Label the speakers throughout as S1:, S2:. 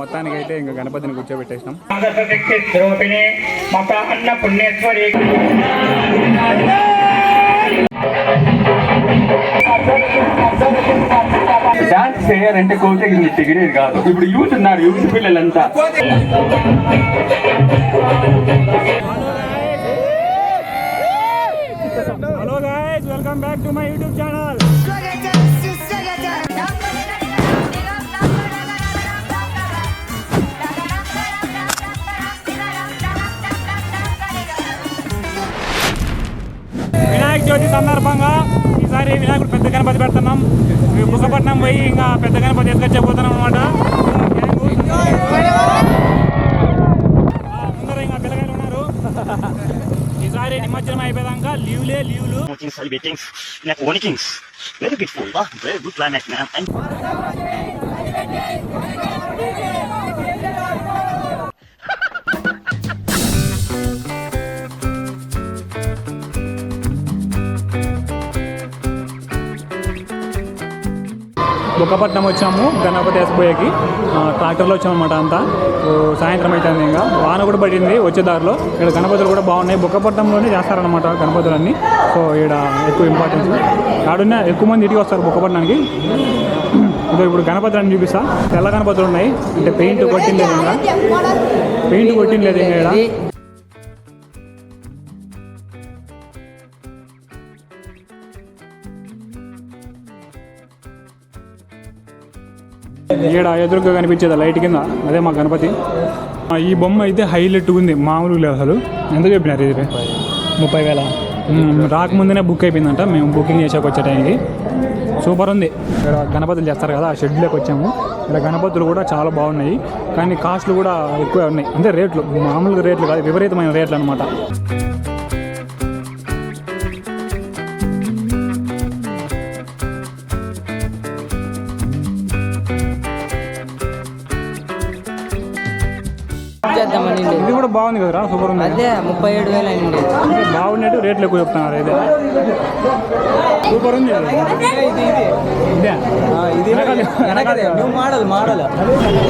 S1: మొత్తానికి అయితే ఇంకా గణపతిని కూర్చోబెట్టేసినాం.
S2: మత అన్న పుణ్యేశ్వరి.
S3: డాన్స్ చేయాలంటే కోచకి మీ డిగ్రీ కాదు. ఇప్పుడు యూత్ ఉన్నారు యూత్ పిల్లలంతా.
S1: Hello guys welcome back to my YouTube channel Chavithi సందర్భంగా ఈసారి వినాయకుడు పెద్ద గణపతి పెడుతున్నాం. బుక్కపట్నం పోయి ఇంకా పెద్ద గణపతి ఎత్తుకొచ్చేపోతున్నాం అనమాట ముందర ఇంకా పిల్లగాయలు ఉన్నారు. ఈసారి నిమజ్జనం అయిపోయాక లీవ్లే లీవ్లు.
S4: Wow, very
S1: బుక్కపట్నం వచ్చాము గణపతి వేసిపోయేకి ట్రాక్టర్లో వచ్చామన్నమాట అంతా. సాయంత్రం అయితే ఇంకా. వాన కూడా పడింది వచ్చే దారిలో. ఇక్కడ గణపతులు కూడా బాగున్నాయి. బుక్కపట్నంలోనే చేస్తారనమాట గణపతులన్నీ. సో ఇక్కడ ఎక్కువ ఇంపార్టెన్స్ ఆడున్న ఎక్కువ మంది ఇంటికి వస్తారు బుక్కపట్నానికి. ఇదో ఇప్పుడు గణపతులను చూపిస్తా. తెల్ల గణపతులు ఉన్నాయి. అంటే పెయింట్ కొట్టింది పెయింట్ కొట్టింది లేదు ఇంకా ఈడ ఎదురుగా కనిపించేది లైట్ కింద? అదే మా గణపతి. ఈ బొమ్మ అయితే హైలైట్ ఉంది మామూలుగా లేదు అసలు. ఎంత చెప్పినారు ఇది? ముప్పై వేల. రాకముందునే బుక్ అయిపోయిందంట మేము బుకింగ్ చేసాక వచ్చే టైంకి. సూపర్ ఉంది. ఇక్కడ గణపతులు చేస్తారు కదా ఆ షెడ్లోకి వచ్చాము. ఇక్కడ గణపతులు కూడా చాలా బాగున్నాయి కానీ కాస్ట్లు కూడా ఎక్కువే ఉన్నాయి. అంటే రేట్లు మామూలుగా రేట్లు కాదు విపరీతమైన రేట్లు అనమాట
S5: చేద్దామని
S1: ఇది కూడా బాగుంది కదరా సూపర్ ఉంది.
S5: అదే ముప్పై ఏడు వేలు అయింది.
S1: బాగున్నట్టు రేట్లు ఎక్కువ చెప్తున్నారు అయితే. సూపర్ ఉంది. ఇదే.
S5: నువ్వు మోడల్ మోడల్.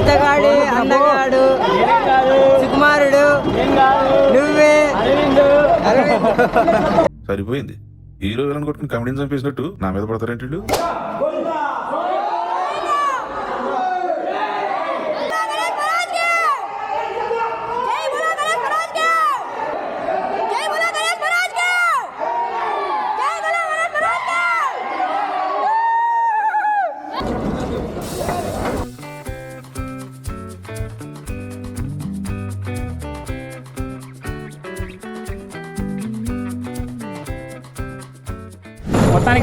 S5: ఇతగాడి అందగాడు సుకుమారుడు నువ్వే.
S6: సరిపోయింది. హీరో విలన్ కొట్టుకుని కమెడీని చంపేసినట్టు నా మీద పడతారేంటి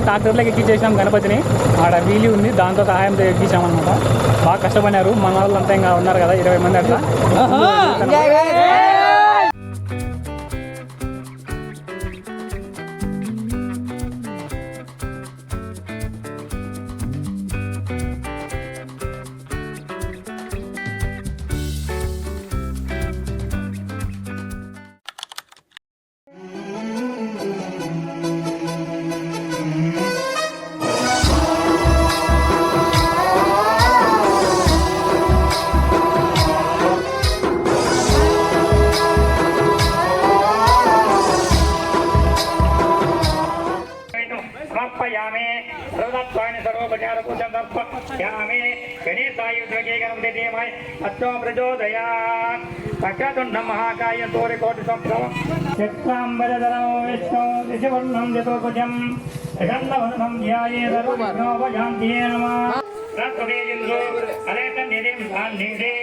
S1: ట్రాక్టర్లోకి ఎక్కించేసాం గణపతిని. ఆడ వీలి ఉంది దాంతో సహాయంతో ఎక్కించామన్నమాట బాగా కష్టపడినారు. మన వాళ్ళంతా ఇంకా ఉన్నారు కదా ఇరవై మంది అట్లా.
S2: സർവത്വാനി സർവോപചാരപൂജാമേ ഗണേശായുദ്യോഗീകരണം ദേയമായി അച്ഛോ പ്രചോദയാ വക്രതുണ്ഡം മഹാകായ സൂര്യകോട്ടി സംഭവം ചിത്രാംബരതരോ വിഷ്ണു ഋഷിവർണ്ണം ജതോപജം ഋഷണ്ണവർണ്ണം ധ്യായേ സർവോപജാന്തിയേ നമ തത്വദേജിന്ദ്രോ അലേതം നിധിം സാന്നിധേ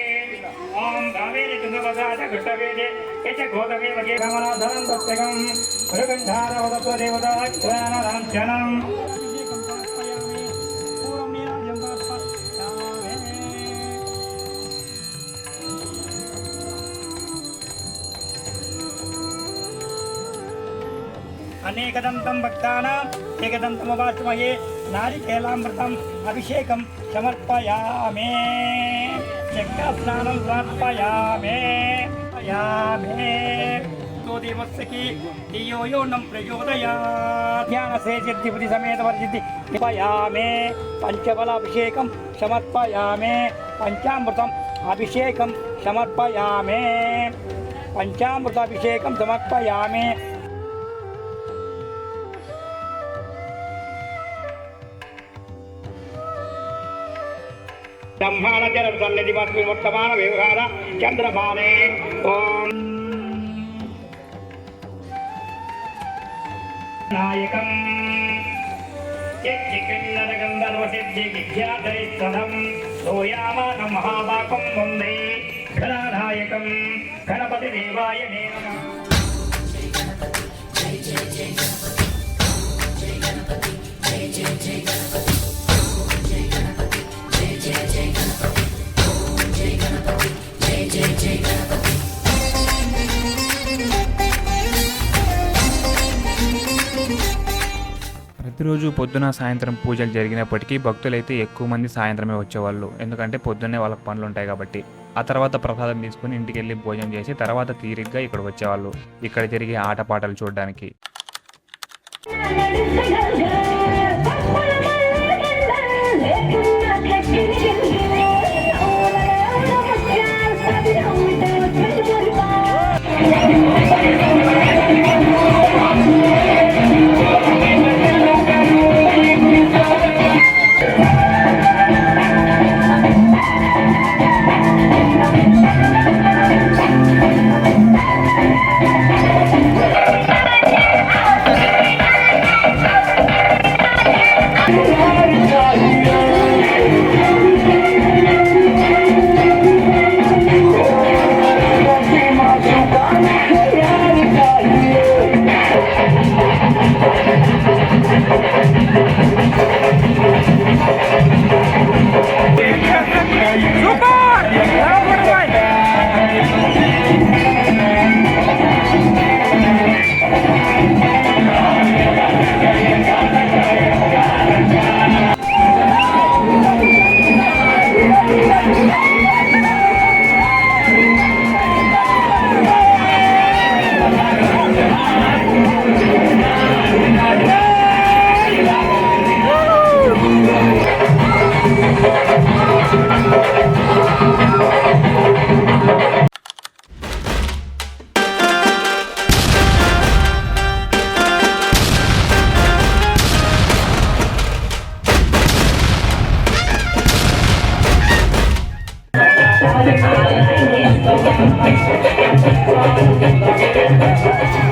S2: ओम गावेरे चंद्रपदाज घृष्टवेदे यच गोदवे वगे गमनाधरं तत्त्वगं भृगन्धारवदत्वदेवता ज्ञानराञ्जनम् अनेकदन्तं भक्तानाम् एकदन्तमवासमये नारिकेलामृतम् अभिषेकं समर्पयामे। चक्रस्नानं समर्पयामे। यामे तो देवस्य की यो समर्पयामे। पञ्चामृतम् अभिषेकं समर्पयामे। समर्पयामे। అభిషేకం సమర్పయామే పంచామృతాభిషేకం సమర్పయామే బ్రహ్మాణ జల సన్నిధి వర్తమాన వ్యవహార చంద్రమానే ఓం నాయకం యజ్ఞగంధర్వసిద్ధిఖ్యాతరిస్తదం సోయామానం మహాపాకం వందే గణనాయకం గణపతి దేవాయ నేన
S7: ప్రతిరోజు పొద్దున సాయంత్రం పూజలు జరిగినప్పటికీ భక్తులైతే ఎక్కువ మంది సాయంత్రమే వచ్చేవాళ్ళు. ఎందుకంటే పొద్దున్నే వాళ్ళకి పనులు ఉంటాయి కాబట్టి. ఆ తర్వాత ప్రసాదం తీసుకుని ఇంటికి వెళ్ళి భోజనం చేసి తర్వాత తీరిగ్గా ఇక్కడ వచ్చేవాళ్ళు. ఇక్కడ జరిగే ఆటపాటలు చూడడానికి. Thank you.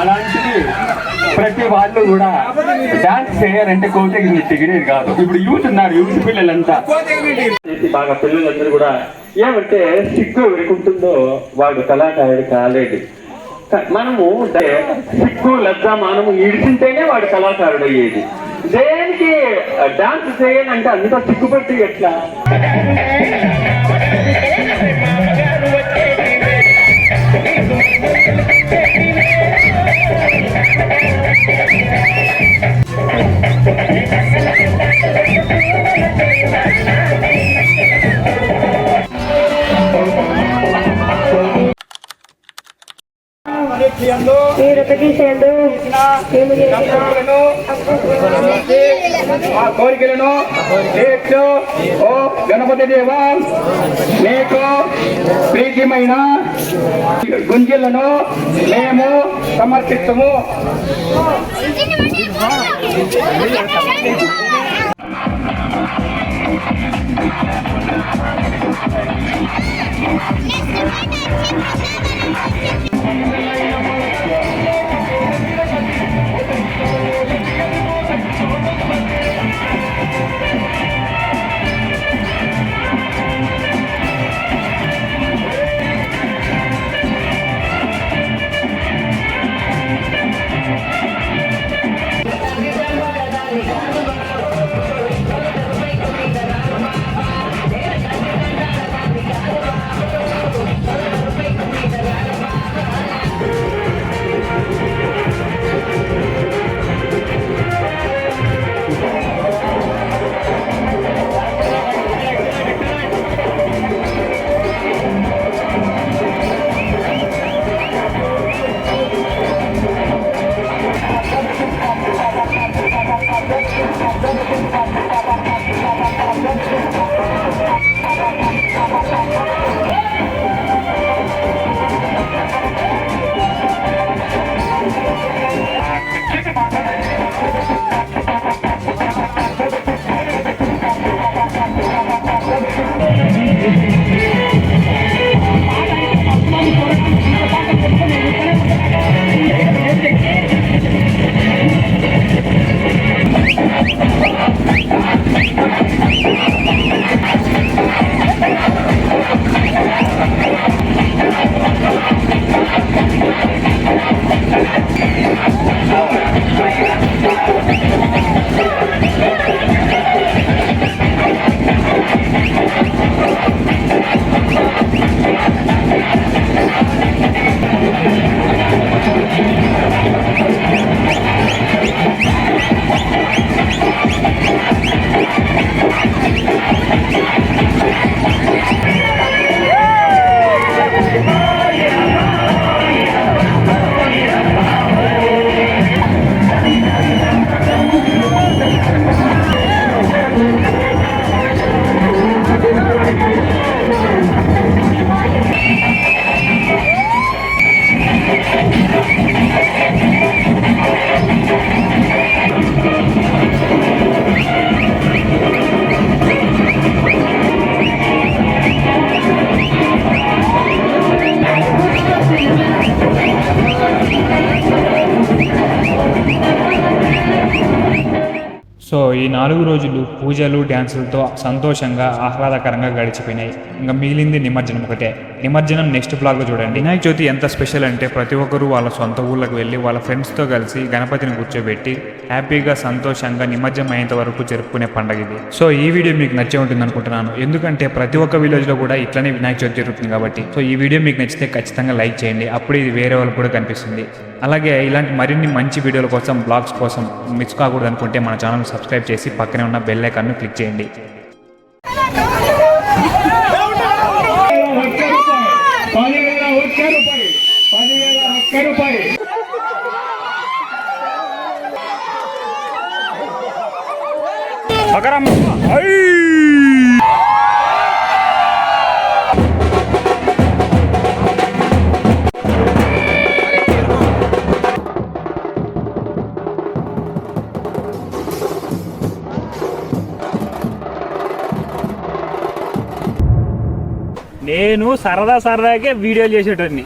S3: అలాంటిది ప్రతి వాళ్ళు కూడా డాన్స్ చేయాలంటే కోటగిరి డిగ్రీ కాదు. ఇప్పుడు యూత్ ఉన్నారు యూత్ పిల్లలంతా. బాగా పిల్లలందరూ కూడా ఏమంటే సిగ్గు ఎక్కుంటుందో వాడు కళాకారుడు కాలేదు మనము డే- సిగ్గు లజ్జ మనము ఇడిచింటేనే వాడు కళాకారుడు అయ్యేది దేనికి డాన్స్ చేయాలంటే అంత సిగ్గుపట్టి ఎట్లా
S8: Thank you. మేము
S2: కోరికలను ఆ కోరికలను తీర్చు ఓ గణపతి దేవా నీకు ప్రీతిమైన గుంజిలను మేము సమర్పిస్తాము.
S7: సో ఈ నాలుగు రోజులు పూజలు డ్యాన్సులతో సంతోషంగా ఆహ్లాదకరంగా గడిచిపోయినాయి. ఇంకా మిగిలింది నిమజ్జనం ఒకటే. నిమజ్జనం నెక్స్ట్ బ్లాగ్లో చూడండి. వినాయక చవితి ఎంత స్పెషల్ అంటే ప్రతి ఒక్కరూ వాళ్ళ సొంత ఊళ్ళకి వెళ్ళి వాళ్ళ ఫ్రెండ్స్తో కలిసి గణపతిని కూర్చోబెట్టి హ్యాపీగా సంతోషంగా నిమజ్జనం అయ్యేంత వరకు జరుపుకునే పండగ ఇది. సో ఈ వీడియో మీకు నచ్చే ఉంటుంది అనుకుంటున్నాను. ఎందుకంటే ప్రతి ఒక్క విలేజ్లో కూడా ఇట్లనే వినాయక చవితి జరుగుతుంది కాబట్టి. సో ఈ వీడియో మీకు నచ్చితే ఖచ్చితంగా లైక్ చేయండి. అప్పుడు ఇది వేరే వాళ్ళకి కూడా కనిపిస్తుంది. అలాగే ఇలాంటి మరిన్ని మంచి వీడియోల కోసం బ్లాగ్స్ కోసం మిస్ కాకూడదు అనుకుంటే మన ఛానల్ సబ్స్క్రైబ్ చేసి పక్కనే ఉన్న బెల్ ఐకాన్ను క్లిక్ చేయండి.
S2: పదివేల ఒక్క
S1: నేను సరదా సరదాకే వీడియోలు చేసేటన్ని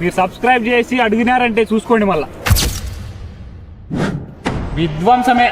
S1: మీరు సబ్స్క్రైబ్ చేసి అడిగినారంటే చూసుకోండి మళ్ళా. విధ్వంసమే.